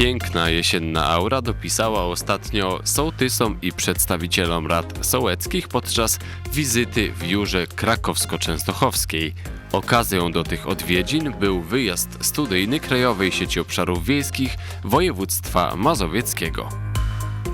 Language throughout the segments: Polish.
Piękna jesienna aura dopisała ostatnio sołtysom i przedstawicielom rad sołeckich podczas wizyty w Jurze Krakowsko-Częstochowskiej. Okazją do tych odwiedzin był wyjazd studyjny Krajowej Sieci Obszarów Wiejskich województwa mazowieckiego.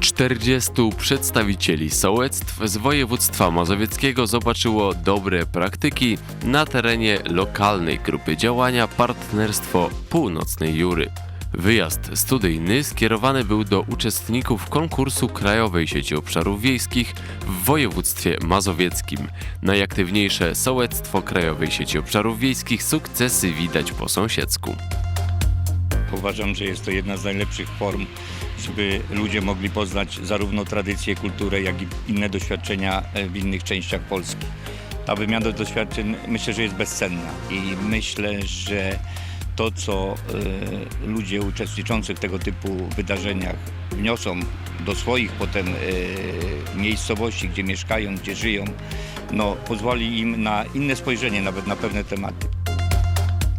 40 przedstawicieli sołectw z województwa mazowieckiego zobaczyło dobre praktyki na terenie lokalnej grupy działania Partnerstwo Północnej Jury. Wyjazd studyjny skierowany był do uczestników konkursu Krajowej Sieci Obszarów Wiejskich w województwie mazowieckim. Najaktywniejsze sołectwo Krajowej Sieci Obszarów Wiejskich sukcesy widać po sąsiedzku. Uważam, że jest to jedna z najlepszych form, żeby ludzie mogli poznać zarówno tradycję, kulturę, jak i inne doświadczenia e, w innych częściach Polski. Ta wymiana doświadczeń myślę, że jest bezcenna i myślę, że to, co e, ludzie uczestniczący w tego typu wydarzeniach wniosą do swoich potem e, miejscowości, gdzie mieszkają, gdzie żyją, no, pozwoli im na inne spojrzenie nawet na pewne tematy.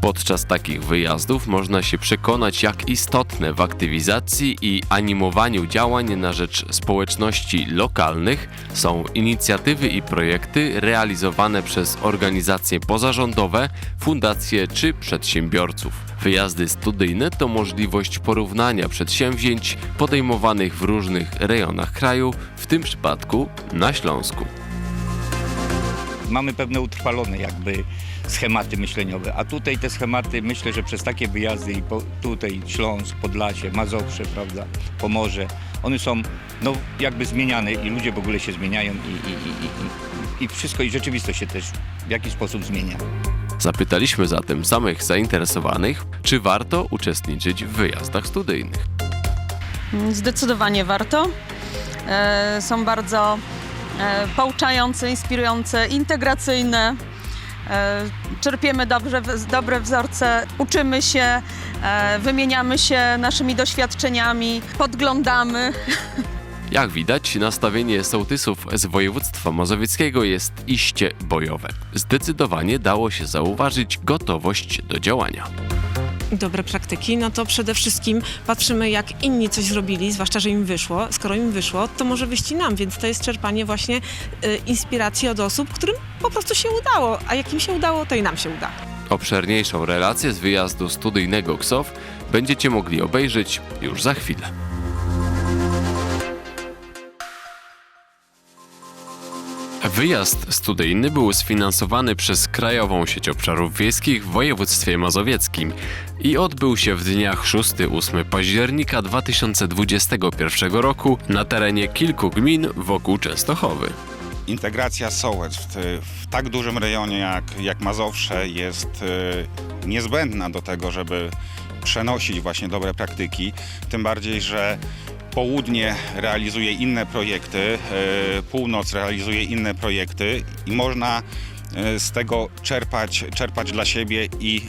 Podczas takich wyjazdów można się przekonać, jak istotne w aktywizacji i animowaniu działań na rzecz społeczności lokalnych są inicjatywy i projekty realizowane przez organizacje pozarządowe, fundacje czy przedsiębiorców. Wyjazdy studyjne to możliwość porównania przedsięwzięć podejmowanych w różnych rejonach kraju, w tym przypadku na Śląsku. mamy pewne utrwalone jakby schematy myśleniowe, a tutaj te schematy myślę, że przez takie wyjazdy i po, tutaj Śląsk, Podlasie, Mazowsze, prawda, Pomorze, one są no jakby zmieniane i ludzie w ogóle się zmieniają i, i, i, i, i wszystko i rzeczywistość się też w jakiś sposób zmienia. Zapytaliśmy zatem samych zainteresowanych, czy warto uczestniczyć w wyjazdach studyjnych. Zdecydowanie warto. E, Są bardzo e, pouczające, inspirujące, integracyjne. E, Czerpiemy dobrze, dobre wzorce, uczymy się, e, wymieniamy się naszymi doświadczeniami, podglądamy. Jak widać, nastawienie sołtysów z województwa mazowieckiego jest iście bojowe. Zdecydowanie dało się zauważyć gotowość do działania. Dobre praktyki, no to przede wszystkim patrzymy, jak inni coś zrobili, zwłaszcza, że im wyszło. Skoro im wyszło, to może wyjść i nam, więc to jest czerpanie właśnie y, inspiracji od osób, którym po prostu się udało, a jak im się udało, to i nam się uda. Obszerniejszą relację z wyjazdu studyjnego KSOW będziecie mogli obejrzeć już za chwilę. Wyjazd studyjny był sfinansowany przez Krajową Sieć Obszarów Wiejskich w województwie mazowieckim i odbył się w dniach 6-8 października 2021 roku na terenie kilku gmin wokół Częstochowy. integracja sołectw w, tak dużym rejonie jak, jak Mazowsze jest e, niezbędna do tego, żeby przenosić właśnie dobre praktyki. Tym bardziej, że południe realizuje inne projekty, e, północ realizuje inne projekty i można e, z tego czerpać, czerpać dla siebie i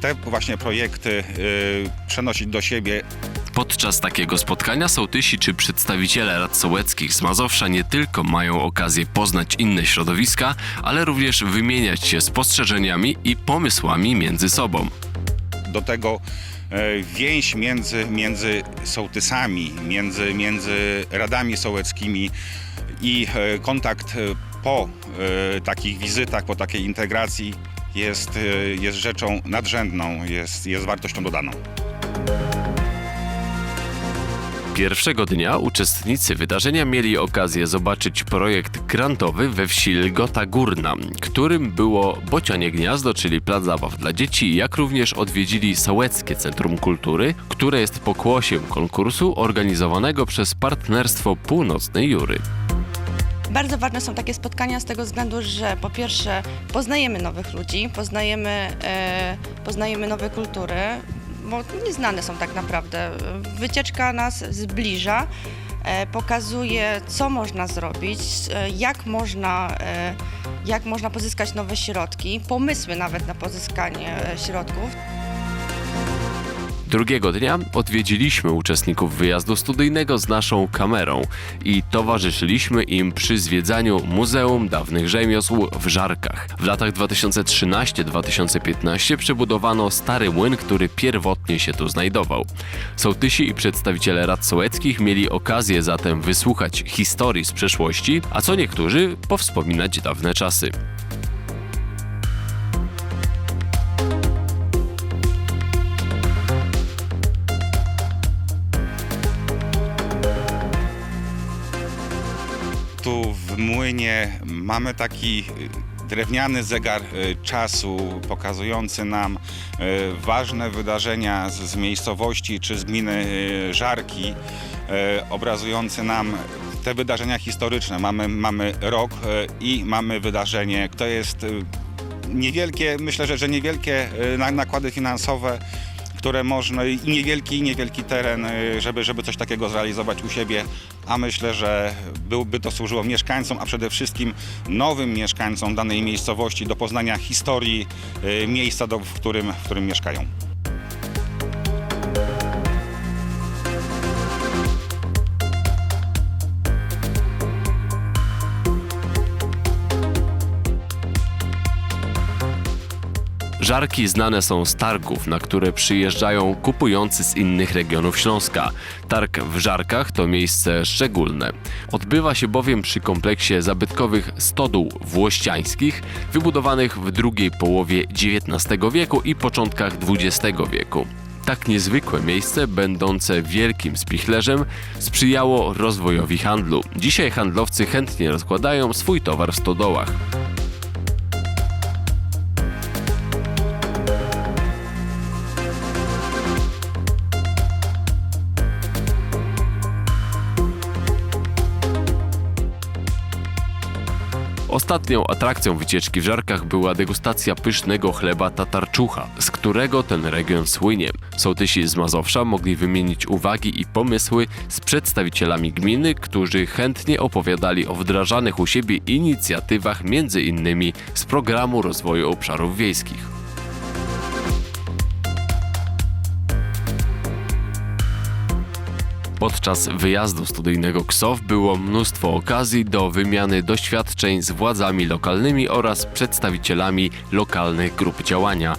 te właśnie projekty e, przenosić do siebie Podczas takiego spotkania sołtysi czy przedstawiciele rad sołeckich z Mazowsza nie tylko mają okazję poznać inne środowiska, ale również wymieniać się spostrzeżeniami i pomysłami między sobą. Do tego e, więź między, między sołtysami, między, między radami sołeckimi i e, kontakt e, po takich wizytach, po takiej integracji jest, jest rzeczą nadrzędną, jest, jest wartością dodaną. Pierwszego dnia uczestnicy wydarzenia mieli okazję zobaczyć projekt grantowy we wsi Lgota Górna, którym było Bocianie Gniazdo, czyli plac zabaw dla dzieci, jak również odwiedzili Sołeckie Centrum Kultury, które jest pokłosiem konkursu organizowanego przez Partnerstwo Północnej Jury. Bardzo ważne są takie spotkania z tego względu, że po pierwsze poznajemy nowych ludzi, poznajemy, e, poznajemy nowe kultury, bo nieznane są tak naprawdę. Wycieczka nas zbliża, e, pokazuje co można zrobić, e, jak można, e, jak można pozyskać nowe środki, pomysły nawet na pozyskanie środków. Drugiego dnia odwiedziliśmy uczestników wyjazdu studyjnego z naszą kamerą i towarzyszyliśmy im przy zwiedzaniu Muzeum Dawnych Rzemiosł w Żarkach. W latach 2013-2015 przebudowano stary młyn, który pierwotnie się tu znajdował. Sołtysi i przedstawiciele rad sołeckich mieli okazję zatem wysłuchać historii z przeszłości, a co niektórzy powspominać dawne czasy. Młynie mamy taki y, drewniany zegar y, czasu pokazujący nam y, ważne wydarzenia z, miejscowości czy z gminy Żarki, obrazujący nam te wydarzenia historyczne. Mamy, mamy rok i mamy wydarzenie. To jest niewielkie, myślę, że, że niewielkie na- nakłady finansowe które można i niewielki, i niewielki teren, y, żeby, żeby coś takiego zrealizować u siebie, a myślę, że byłby to służyło mieszkańcom, a przede wszystkim nowym mieszkańcom danej miejscowości do poznania historii y, miejsca, do, w, którym, w którym mieszkają. Żarki znane są z targów, na które przyjeżdżają kupujący z innych regionów Śląska. Targ w Żarkach to miejsce szczególne. Odbywa się bowiem przy kompleksie zabytkowych stodół włościańskich, wybudowanych w drugiej połowie XIX wieku i początkach XX wieku. Tak niezwykłe miejsce, będące wielkim spichlerzem, sprzyjało rozwojowi handlu. Dzisiaj handlowcy chętnie rozkładają swój towar w stodołach. Ostatnią atrakcją wycieczki w Żarkach była degustacja pysznego chleba tatarczucha, z którego ten region słynie. Sołtysi z Mazowsza mogli wymienić uwagi i pomysły z przedstawicielami gminy, którzy chętnie opowiadali o wdrażanych u siebie inicjatywach, innymi z programu rozwoju obszarów wiejskich. Podczas wyjazdu studyjnego KSOW było mnóstwo okazji do wymiany doświadczeń z władzami lokalnymi oraz przedstawicielami lokalnych grup działania.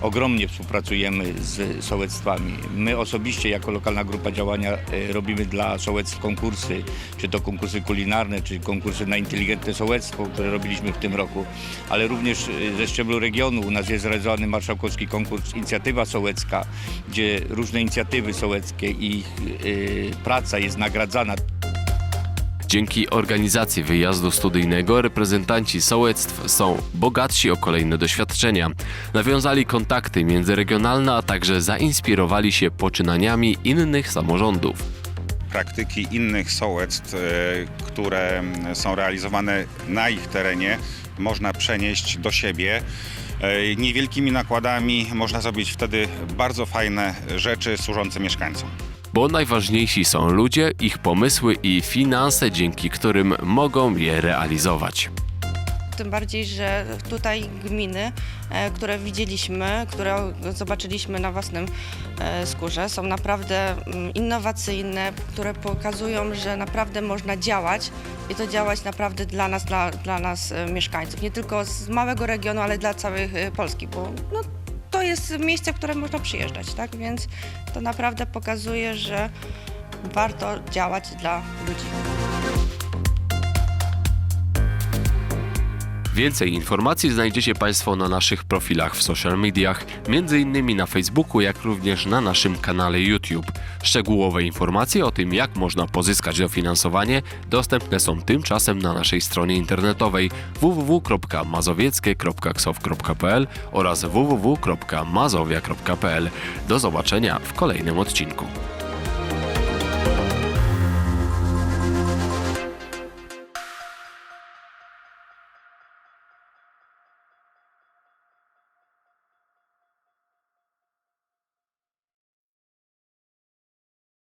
Ogromnie współpracujemy z sołectwami. My osobiście jako lokalna grupa działania e, robimy dla sołectw konkursy, czy to konkursy kulinarne, czy konkursy na inteligentne sołectwo, które robiliśmy w tym roku, ale również e, ze szczeblu regionu u nas jest realizowany marszałkowski konkurs Inicjatywa Sołecka, gdzie różne inicjatywy sołeckie i ich e, praca jest nagradzana. Dzięki organizacji wyjazdu studyjnego reprezentanci sołectw są bogatsi o kolejne doświadczenia. Nawiązali kontakty międzyregionalne, a także zainspirowali się poczynaniami innych samorządów. Praktyki innych sołectw, y, które są realizowane na ich terenie, można przenieść do siebie. Y, Niewielkimi nakładami można zrobić wtedy bardzo fajne rzeczy służące mieszkańcom. Bo najważniejsi są ludzie, ich pomysły i finanse, dzięki którym mogą je realizować. Tym bardziej, że tutaj gminy, e, które widzieliśmy, które zobaczyliśmy na własnym e, skórze, są naprawdę mm, innowacyjne, które pokazują, że naprawdę można działać i to działać naprawdę dla nas, dla, dla nas e, mieszkańców. Nie tylko z małego regionu, ale dla całej Polski, bo no, to jest miejsce, w które można przyjeżdżać, tak? Więc to naprawdę pokazuje, że warto działać dla ludzi. Więcej informacji znajdziecie Państwo na naszych profilach w social mediach, m.in. na Facebooku, jak również na naszym kanale YouTube. Szczegółowe informacje o tym, jak można pozyskać dofinansowanie, dostępne są tymczasem na naszej stronie internetowej www.mazowieckie.ksow.pl oraz www.mazowia.pl. Do zobaczenia w kolejnym odcinku.